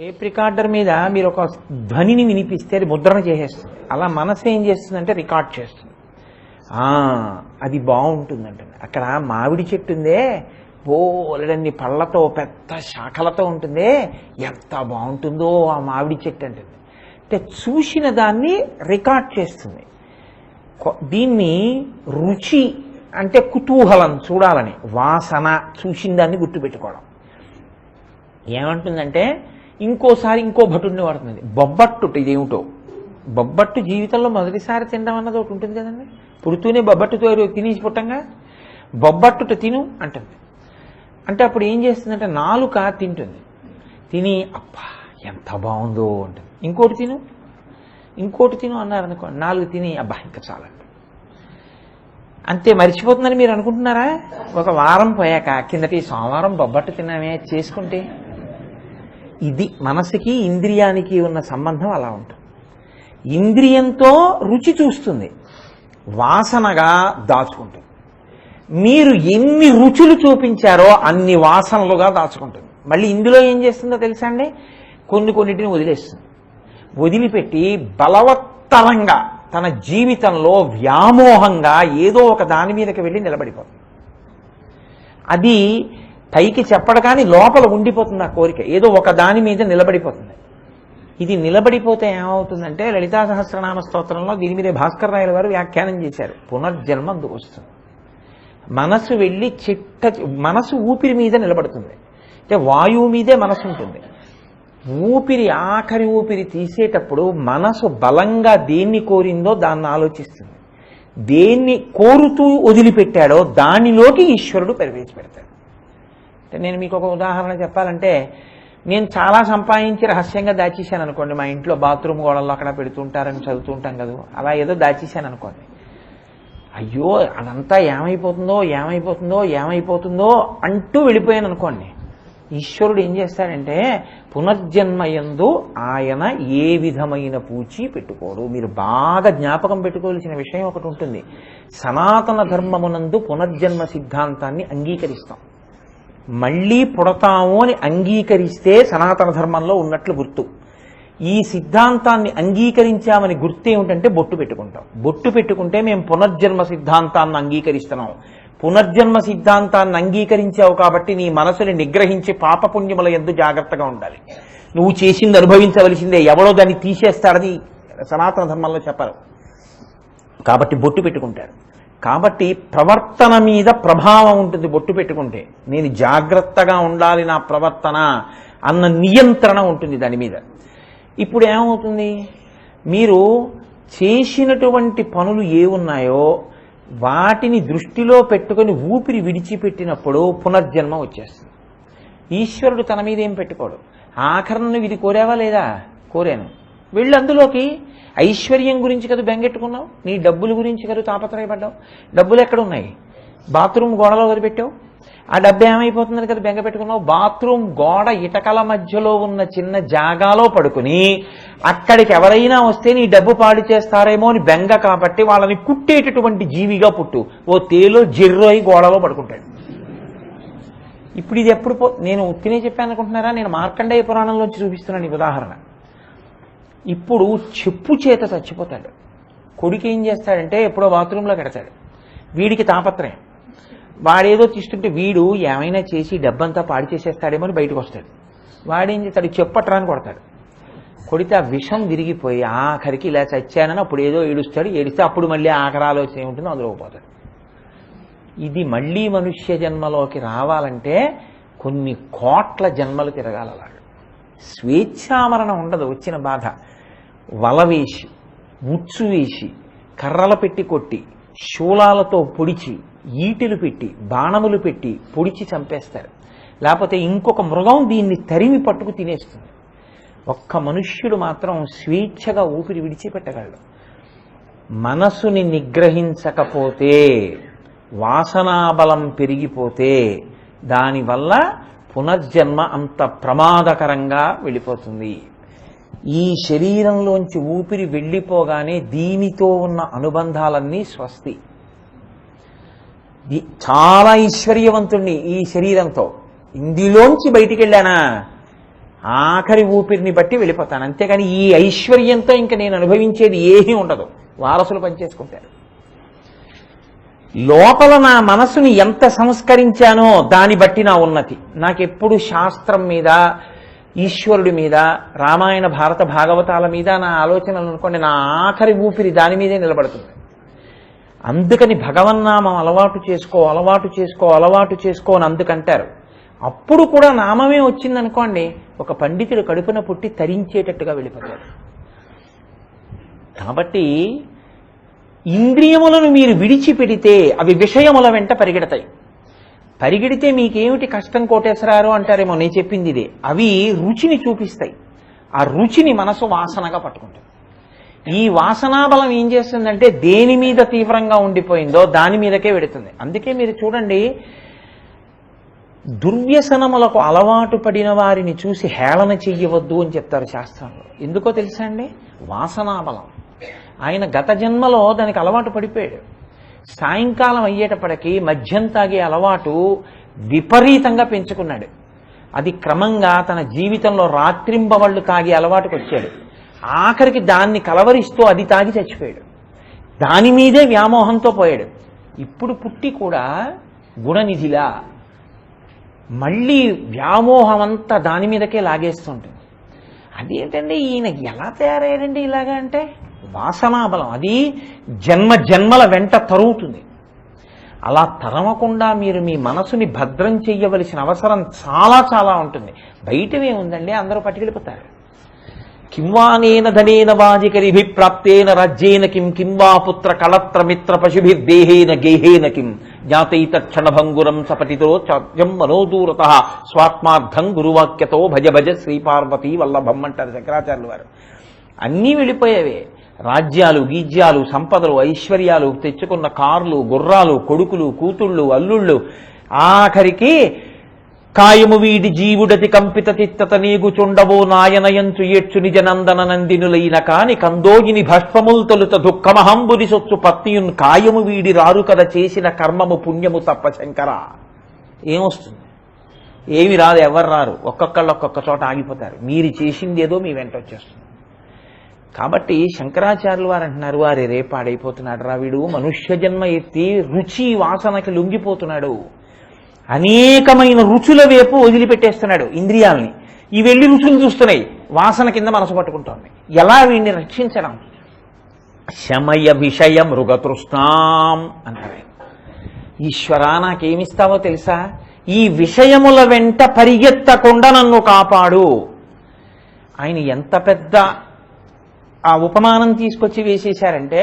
Tape recorder మీద మీరు ఒక ధ్వనిని వినిపిస్తే అది ముద్రణ చేసేస్తుంది. అలా మనసు ఏం చేస్తుందంటే రికార్డ్ చేస్తుంది. అది అది బాగుంటుందంట. అక్కడ మామిడి చెట్టు ఉందే బోలెడన్ని పళ్ళతో పెద్ద శాఖలతో ఉంటుందే ఎంత బాగుంటుందో ఆ మామిడి చెట్టు అంటుంది. అంటే చూసిన దాన్ని రికార్డ్ చేస్తుంది. దీన్ని రుచి అంటే కుతూహలం చూడాలని వాసన చూసిన దాన్ని గుర్తుపెట్టుకోవడం. ఏమంటుందంటే ఇంకోసారి ఇంకో భటుడిని వాడుతుంది బొబ్బట్టుట ఇదేమిటో? బొబ్బట్టు జీవితంలో మొదటిసారి తినడం అన్నది ఒకటి ఉంటుంది కదండి. పుడుతూనే బొబ్బట్టుతో తినేసి పుట్టంగా? బొబ్బట్టుట తిను అంటుంది. అంటే అప్పుడు ఏం చేస్తుందంటే నాలుక తింటుంది. తిని అబ్బా ఎంత బాగుందో అంటుంది. ఇంకోటి తిను? ఇంకోటి తిను అన్నారనుకో నాలుగు తిని అబ్బా ఇంకా చాలండి అంతే మర్చిపోతుందని మీరు అనుకుంటున్నారా? ఒక వారం పోయాక కిందటి సోమవారం బొబ్బట్టు తిన్నామే చేసుకుంటే ఇది మనసుకి ఇంద్రియానికి ఉన్న సంబంధం అలా ఉంటుంది. ఇంద్రియంతో రుచి చూస్తుంది. వాసనగా దాచుకుంటుంది. మీరు ఎన్ని రుచులు చూపించారో అన్ని వాసనలుగా దాచుకుంటుంది. మళ్ళీ ఇందులో ఏం చేస్తుందో తెలుసా అండి? కొన్ని కొన్నిటిని వదిలేస్తుంది. వదిలిపెట్టి బలవత్తరంగా తన జీవితంలో వ్యామోహంగా ఏదో ఒక దాని మీదకి వెళ్ళి నిలబడిపోతుంది. అది పైకి చెప్పడు కానీ లోపల ఉండిపోతుంది ఆ కోరిక. ఏదో ఒక దాని మీద నిలబడిపోతుంది. ఇది నిలబడిపోతే ఏమవుతుందంటే లలితా సహస్రనామ స్తోత్రంలో దీని మీద భాస్కర్ రాయల వారు వ్యాఖ్యానం చేశారు. పునర్జన్మ అందుకు వస్తుంది మనసు వెళ్ళి చిట్ట మనసు ఊపిరి మీద నిలబడుతుంది. అంటే వాయువు మీదే మనసు ఉంటుంది. ఊపిరి ఆఖరి ఊపిరి తీసేటప్పుడు మనసు బలంగా దేన్ని కోరిందో దాన్ని ఆలోచిస్తుంది. దేన్ని కోరుతూ వదిలిపెట్టాడో దానిలోకి ఈశ్వరుడు ప్రవేశపెడతాడు. అంటే నేను మీకు ఒక ఉదాహరణ చెప్పాలంటే నేను చాలా సంపాదించి రహస్యంగా దాచేశాను అనుకోండి. మా ఇంట్లో బాత్రూమ్ గోడల్లో అక్కడ పెడుతుంటారని చదువుతుంటాం కదా. అలా ఏదో దాచేశాను అనుకోండి. అయ్యో అదంతా ఏమైపోతుందో ఏమైపోతుందో ఏమైపోతుందో అంటూ వెళ్ళిపోయాను అనుకోండి. ఈశ్వరుడు ఏం చేస్తాడంటే పునర్జన్మయందు ఆయన ఏ విధమైన పూచి పెట్టుకోడు. మీరు బాగా జ్ఞాపకం పెట్టుకోవాల్సిన విషయం ఒకటి ఉంటుంది. సనాతన ధర్మమునందు పునర్జన్మ సిద్ధాంతాన్ని అంగీకరిస్తాం. మళ్ళీ పుడతాము అని అంగీకరిస్తే సనాతన ధర్మంలో ఉన్నట్లు గుర్తు. ఈ సిద్ధాంతాన్ని అంగీకరించామని గుర్తు ఏమిటంటే బొట్టు పెట్టుకుంటాం. బొట్టు పెట్టుకుంటే మేము పునర్జన్మ సిద్ధాంతాన్ని అంగీకరిస్తున్నాం. పునర్జన్మ సిద్ధాంతాన్ని అంగీకరించావు కాబట్టి నీ మనసుని నిగ్రహించి పాపపుణ్యముల ఎందు జాగ్రత్తగా ఉండాలి. నువ్వు చేసింది అనుభవించవలసిందే. ఎవడో దాన్ని తీసేస్తాడని సనాతన ధర్మంలో చెప్పరు. కాబట్టి బొట్టు పెట్టుకుంటాడు కాబట్టి ప్రవర్తన మీద ప్రభావం ఉంటుంది బొట్టు పెట్టుకుంటే. నేను జాగ్రత్తగా ఉండాలి నా ప్రవర్తన అన్న నియంత్రణ ఉంటుంది దాని మీద. ఇప్పుడు ఏమవుతుంది? మీరు చేసినటువంటి పనులు ఏ ఉన్నాయో వాటిని దృష్టిలో పెట్టుకొని ఊపిరి విడిచిపెట్టినప్పుడు పునర్జన్మ వచ్చేస్తుంది. ఈశ్వరుడు తన మీద ఏం పెట్టుకోడు. ఆఖరణను ఇది కోరావా లేదా? కోరాను. వెళ్ళి అందులోకి ఐశ్వర్యం గురించి కదా బెంగెట్టుకున్నావు? నీ డబ్బుల గురించి కదా తాపత్రయపడ్డావు? డబ్బులు ఎక్కడ ఉన్నాయి బాత్రూమ్ గోడలో వదిలిపెట్టావు? ఆ డబ్బు ఏమైపోతుందని కదా బెంగ పెట్టుకున్నావు? బాత్రూమ్ గోడ ఇటకల మధ్యలో ఉన్న చిన్న జాగాలో పడుకుని అక్కడికి ఎవరైనా వస్తే నీ డబ్బు పాడు చేస్తారేమో అని బెంగ కాబట్టి వాళ్ళని కుట్టేటటువంటి జీవిగా పుట్టు. ఓ తేలో జిర్రు అయి గోడలో పడుకుంటాడు. ఇప్పుడు ఇది ఎప్పుడు పో నేను ఉత్తినే చెప్పాను అనుకుంటున్నారా? నేను మార్కండేయ పురాణంలోంచి చూపిస్తున్నాను ఈ ఉదాహరణ. ఇప్పుడు చెప్పు చేత చచ్చిపోతాడు. కొడుకు ఏం చేస్తాడంటే ఎప్పుడో బాత్రూంలో కడతాడు. వీడికి తాపత్రయం. వాడేదో తీస్తుంటే వీడు ఏమైనా చేసి డబ్బంతా పాడు చేసేస్తాడేమో అని బయటకు వస్తాడు. వాడేం చేస్తాడు? చెప్పట్రాని కొడతాడు. కొడితే ఆ విషం విరిగిపోయి ఆఖరికి ఇలా చచ్చానని అప్పుడు ఏదో ఏడుస్తాడు. ఏడిస్తే అప్పుడు మళ్ళీ ఆఖరి ఆలోచన ఏముంటుందో అందులో పోతాడు. ఇది మళ్ళీ మనుష్య జన్మలోకి రావాలంటే కొన్ని కోట్ల జన్మలు తిరగాల అలాగా స్వేచ్ఛామరణం ఉండదు వచ్చిన బాధ. వల వేసి ముచ్చు వేసి కర్రలు పెట్టి కొట్టి శూలాలతో పొడిచి ఈటెలు పెట్టి బాణములు పెట్టి పొడిచి చంపేస్తారు. లేకపోతే ఇంకొక మృగం దీన్ని తరిమి పట్టుకు తినేస్తుంది. ఒక్క మనుష్యుడు మాత్రం స్వేచ్ఛగా ఊపిరి విడిచిపెట్టగలడు. మనసుని నిగ్రహించకపోతే వాసనాబలం పెరిగిపోతే దానివల్ల పునర్జన్మ అంత ప్రమాదకరంగా వెళ్ళిపోతుంది. ఈ శరీరంలోంచి ఊపిరి వెళ్ళిపోగానే దీనితో ఉన్న అనుబంధాలన్నీ స్వస్తి. చాలా ఐశ్వర్యవంతుణ్ణి ఈ శరీరంతో. ఇందులోంచి బయటికి వెళ్ళానా ఆఖరి ఊపిరిని బట్టి వెళ్ళిపోతాను. అంతేకాని ఈ ఐశ్వర్యంతో ఇంకా నేను అనుభవించేది ఏమీ ఉండదు. వారసులు పనిచేసుకుంటారు. లోపల నా మనసుని ఎంత సంస్కరించానో దాన్ని బట్టి నా ఉన్నతి. నాకెప్పుడు శాస్త్రం మీద ఈశ్వరుడి మీద రామాయణ భారత భాగవతాల మీద నా ఆలోచనలు అనుకోండి నా ఆఖరి ఊపిరి దాని మీదే నిలబడుతుంది. అందుకని భగవన్నామం అలవాటు చేసుకో అలవాటు చేసుకో అలవాటు చేసుకో అని అందుకంటారు. అప్పుడు కూడా నామమే వచ్చిందనుకోండి ఒక పండితుడు కడుపున పుట్టి తరించేటట్టుగా వెళ్ళిపోతాడు. కాబట్టి ఇంద్రియములను మీరు విడిచిపెడితే అవి విషయముల వెంట పరిగెడతాయి. పరిగెడితే మీకేమిటి కష్టం కోటేశ్వరారు అంటారేమో? నేను చెప్పింది ఇదే. అవి రుచిని చూపిస్తాయి. ఆ రుచిని మనసు వాసనగా పట్టుకుంటుంది. ఈ వాసనాబలం ఏం చేస్తుందంటే దేని మీద తీవ్రంగా ఉండిపోయిందో దాని మీదకే వెడుతుంది. అందుకే మీరు చూడండి దుర్వ్యసనములకు అలవాటు పడిన వారిని చూసి హేళన చెయ్యవద్దు అని చెప్తారు శాస్త్రంలో. ఎందుకో తెలుసా అండి? వాసనాబలం ఆయన గత జన్మలో దానికి అలవాటు పడిపోయాడు. సాయంకాలం అయ్యేటప్పటికీ మద్యం తాగే అలవాటు విపరీతంగా పెంచుకున్నాడు. అది క్రమంగా తన జీవితంలో రాత్రింబవళ్ళు తాగే అలవాటుకు వచ్చాడు. ఆఖరికి దాన్ని కలవరిస్తూ అది తాగి చచ్చిపోయాడు. దాని మీదే వ్యామోహంతో పోయాడు. ఇప్పుడు పుట్టి కూడా గుణనిధిలా మళ్ళీ వ్యామోహం అంతా దాని మీదకే లాగేస్తుంటుంది అదేంటండి ఈయన ఎలా తయారయ్యాడండి ఇలాగా అంటే? వాసనాబలం. అది జన్మ జన్మల వెంట తరుగుతుంది. అలా తరమకుండా మీరు మీ మనసుని భద్రం చెయ్యవలసిన అవసరం చాలా చాలా ఉంటుంది. బయటవే ఉందండి అందరూ పట్టుకెళ్ళిపోతారు. కింవానేన ధనేన వాజికరిభి ప్రాప్తేన రాజ్యేన కిం కింవా పుత్ర కళత్ర మిత్ర పశుభిర్దేహేన గేహేన కిం జ్ఞాతైత క్షణభంగురం సపతితో చాద్యం మనోదూరత స్వాత్మార్థం గురువాక్యతో భజ భజ శ్రీపార్వతి వల్లభం అంటారు శంకరాచార్యులు వారు. అన్నీ వెళ్ళిపోయేవే. రాజ్యాలు గీజ్యాలు సంపదలు ఐశ్వర్యాలు తెచ్చుకున్న కార్లు గుర్రాలు కొడుకులు కూతుళ్ళు అల్లుళ్ళు. ఆఖరికి కాయము వీడి జీవుడతి కంపిత తిత్తత నీగుచుండవో నాయనయంచు ఏడ్చు నిజ నందన నందినులైన కాని కందోగిని భస్మముల్ తొలుత దుఃఖమహంబుని సొత్తు పత్నియున్ కాయము వీడి రారు కద చేసిన కర్మము పుణ్యము తప్ప శంకర. ఏమొస్తుంది? ఏమి రాదు ఎవరు రారు? ఒక్కొక్కళ్ళు ఒక్కొక్క చోట ఆగిపోతారు. మీరు చేసింది ఏదో మీ వెంట వచ్చేస్తుంది. కాబట్టి శంకరాచార్యులు వారు అంటున్నారు వారి రేపాడైపోతున్నాడు రా వీడు. మనుష్య జన్మ ఎత్తి రుచి వాసనకి లొంగిపోతున్నాడు. అనేకమైన రుచుల వైపు వదిలిపెట్టేస్తున్నాడు ఇంద్రియాలని. ఈ వెళ్ళి రుచులు చూస్తున్నాయి. వాసన కింద మనసు పట్టుకుంటోంది. ఎలా వీడిని రక్షించడం? శమయ విషయ మృగతృష్ణాం అంటారు. ఈశ్వర ఈశ్వరా నాకేమిస్తావో తెలుసా? ఈ విషయముల వెంట పరిగెత్తకుండా నన్ను కాపాడు. ఆయన ఎంత పెద్ద ఆ ఉపమానం తీసుకొచ్చి వేసేశారంటే